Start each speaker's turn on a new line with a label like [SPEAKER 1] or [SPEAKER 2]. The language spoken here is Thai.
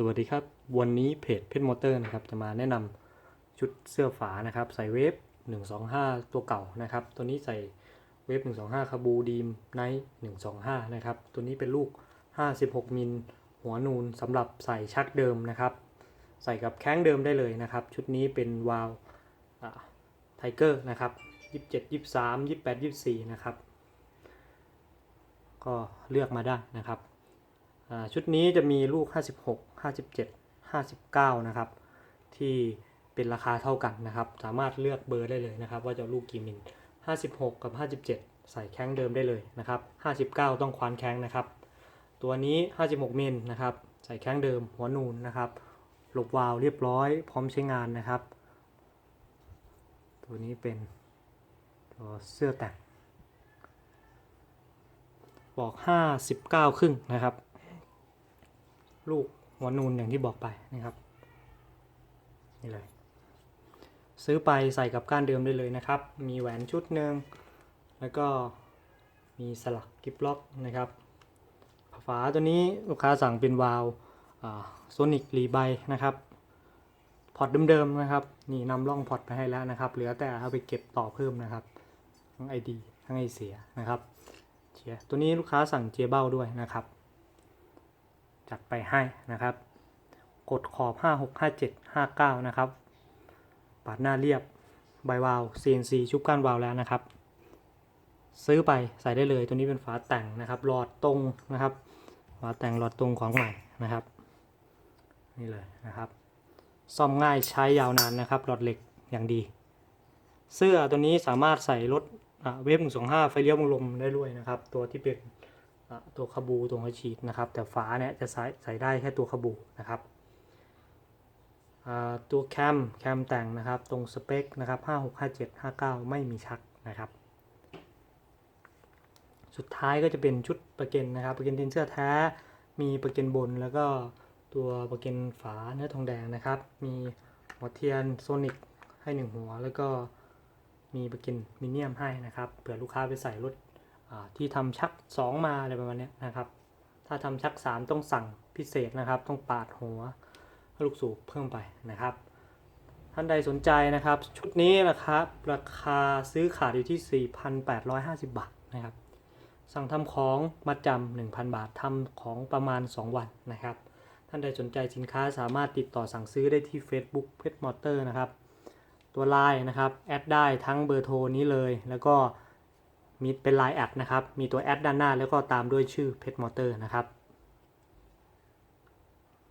[SPEAKER 1] สวัสดีครับ วันนี้เพจเพชรมอเตอร์นะครับจะมาแนะนำชุดเสื้อฝานะครับ ใส่เวฟ125 ตัวเก่านะครับ ตัวนี้ใส่เวฟ125คาบูดีมไนท์125 นะครับ ตัวนี้เป็นลูก 56 มิล หัวนูนสำหรับใส่ชักเดิมนะครับ ใส่กับแข้งเดิมได้เลยนะครับ ชุดนี้เป็นวาลไทเกอร์นะครับ 27 23 28 24 นะครับ ก็เลือกมาได้นะครับ ชุดนี้จะมีลูก 56 57 59 นะครับ ที่เป็นราคาเท่ากันนะครับ สามารถเลือกเบอร์ได้เลยนะครับ ว่าจะลูกกี่มิล 56 กับ 57 ใส่แข้งเดิมได้เลยนะครับ 59 ต้องควานแข้งนะครับ ตัวนี้ 56 มิลนะครับ ใส่แข้งเดิมหัวนูนนะครับหลบวาล์วเรียบร้อยพร้อมใช้งานนะครับ ตัวนี้เป็นตัวเสื้อแต่งบอก 59 ครึ่งนะครับ ลูกหัวนูนอย่างที่บอกไปนะครับนี่เลยซื้อไปใส่กับก้านเดิมได้เลยนะครับ มีแหวนชุดหนึ่งแล้วก็มีสลักกิฟล็อกนะครับฝาตัวนี้ลูกค้าสั่งเป็นวาล์วโซนิกรีไบนะครับพอร์ตเดิมๆนะครับนี่นำร่องพอร์ตไปให้แล้วนะครับ เหลือแต่เอาไปเก็บต่อเพิ่มนะครับ ทั้ง ID ทั้งไอเสียนะครับเชียตัวนี้ลูกค้าสั่งเจเบ้าด้วยนะครับ จัดไปให้นะครับ กดขอบ 5 6 5 7 5 9 นะครับ ปาดหน้าเรียบใบวาว CNC ชุบก้านวาวแล้วนะครับ ซื้อไปใส่ได้เลย ตัวนี้เป็นฝาแต่งนะครับหลอดตรงนะครับฝาแต่งหลอดตรงของใหม่นะครับ นี่เลยนะครับ ซ่อมง่ายใช้ยาวนานนะครับ หลอดเหล็กอย่างดี เสื้อตัวนี้สามารถใส่รถอะเวฟ125ไฟเลี้ยววงลมได้ด้วยนะครับ ตัวที่เป็น ตัวคาบูตัวหัวฉีดนะครับ แต่ฝาเนี่ยจะใส่ใส่ได้แค่ตัวคาบูนะครับตัวแคมแคมแต่งนะครับตรงสเปคนะครับ5 6 5 7 5 9 ไม่มีชักนะครับ สุดท้ายก็จะเป็นชุดประเก็นนะครับประเก็นดินเสื้อแท้มีประเก็นบนแล้วก็ตัวประเก็นฝาเนื้อทองแดงนะครับ มีหัวเทียนโซนิกให้หนึ่งหัว แล้วก็มีประเก็นมิเนียมให้นะครับเผื่อลูกค้าไปใส่รถ ที่ทำชัก 2 มาอะไรประมาณนี้นะครับ ถ้าทำชัก 3 ต้องสั่งพิเศษนะครับ ต้องปาดหัวลูกสูบเพิ่มไปนะครับ ท่านใดสนใจนะครับ ชุดนี้นะครับ ราคาซื้อขาดอยู่ที่ 4,850 บาทนะครับ สั่งทำของมัดจำ1,000 บาททำของประมาณ 2 วันนะครับ ท่านใดสนใจสินค้าสามารถติดต่อสั่งซื้อได้ที่ Facebook p e t m o t o r นะครับ ตัวไลน์นะครับ แอดได้ทั้งเบอร์โทรนี้เลยแล้วก็ มีเป็น Line แอดนะครับ มีตัวแอดด้านหน้าแล้วก็ตามด้วยชื่อเพชรมอเตอร์นะครับ